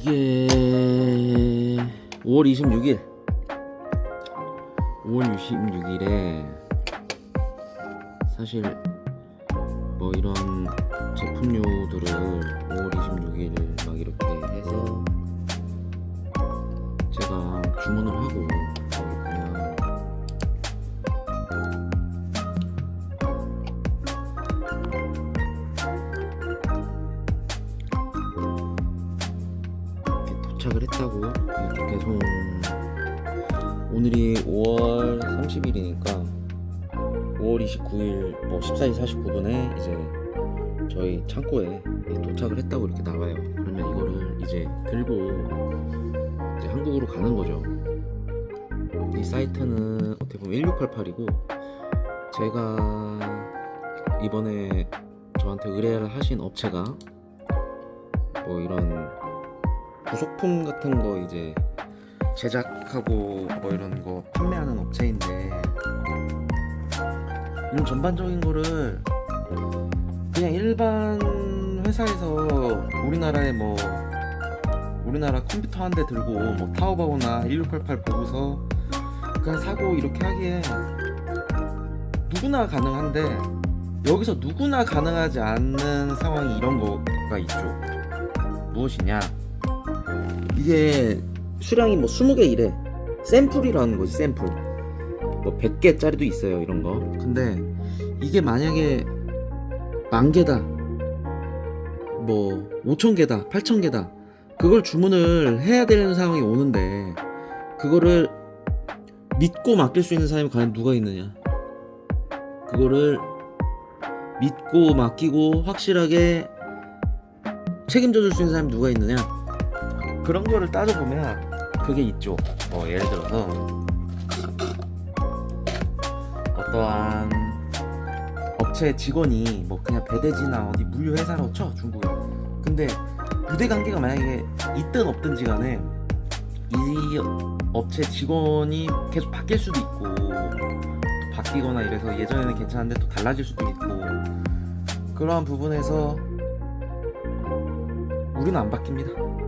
이게 5월 26일. 5월 26일에 사실 뭐 이런 제품류들을 도착을 했다고 계속 오늘이 5월 30일이니까 5월 29일 뭐 14시 49분에 이제 저희 창고에 도착을 했다고 이렇게 나와요. 그러면 이거를 이제 들고 이제 한국으로 가는 거죠. 이 사이트는 어떻게 보면 1688이고 제가 이번에 저한테 의뢰를 하신 업체가 뭐 이런 부속품 같은 거 이제 제작하고 뭐 이런 거 판매하는 업체인데 이런 전반적인 거를 그냥 일반 회사에서 우리나라에 뭐 우리나라 컴퓨터 한 대 들고 뭐 타오바오나 1688 보고서 그냥 사고 이렇게 하기에 누구나 가능한데 여기서 누구나 가능하지 않는 상황이 이런 거가 있죠. 무엇이냐? 이게 수량이 뭐 20개 이래. 샘플이라는 거지, 샘플. 뭐 100개짜리도 있어요, 이런 거. 근데 이게 만약에 만 개다. 뭐 5천 개다, 8천 개다. 그걸 주문을 해야 되는 상황이 오는데 그거를 믿고 맡길 수 있는 사람이 과연 누가 있느냐? 그거를 믿고 맡기고 확실하게 책임져 줄 수 있는 사람이 누가 있느냐? 그런 거를 따져보면 그게 있죠. 뭐 예를 들어서 어떠한 업체 직원이 뭐 그냥 배대지나 어디 물류 회사로 쳐 중국에. 근데 유대 관계가 만약에 있든 없든지 간에 이 업체 직원이 계속 바뀔 수도 있고 또 바뀌거나 이래서 예전에는 괜찮은데 또 달라질 수도 있고 그러한 부분에서 우리는 안 바뀝니다.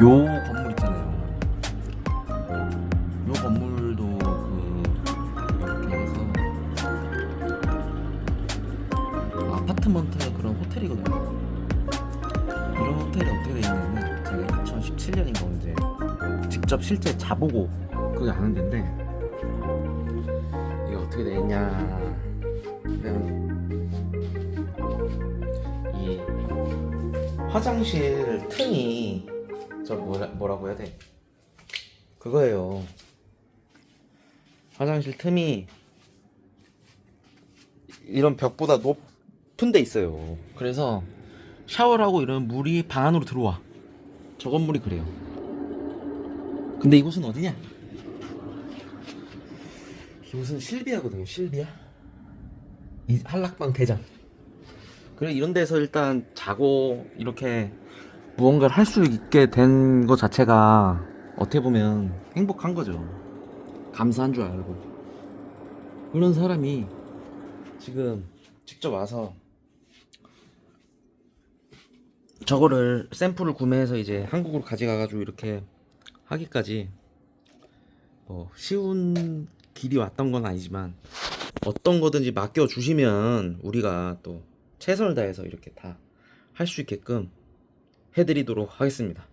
요 건물 있잖아요. 요 건물도 그 이렇게 해서 아파트먼트 그런 호텔이거든요. 이런 호텔이 어떻게 돼 있냐면 제가 2017년인가 이제 직접 실제 자보고 그게 아는 데인데 이게 어떻게 돼 있냐 이 화장실 틈이 저 뭐라, 뭐라고 해야 돼 그거예요 화장실 틈이 이런 벽보다 높은 데 있어요 그래서 샤워를 하고 이러면 물이 방 안으로 들어와. 저 건물이 그래요. 근데 이곳은 어디냐? 이곳은 실비아거든요. 실비아. 이 한락방 대장. 그래 이런 데서 일단 자고 이렇게 무언가를 할 수 있게 된 것 자체가 어떻게 보면 행복한 거죠. 감사한 줄 알고. 그런 사람이 지금 직접 와서 저거를 샘플을 구매해서 이제 한국으로 가져가가지고 이렇게 하기까지 뭐 쉬운 길이 왔던 건 아니지만 어떤 거든지 맡겨 주시면 우리가 또 최선을 다해서 이렇게 다 할 수 있게끔 해드리도록 하겠습니다.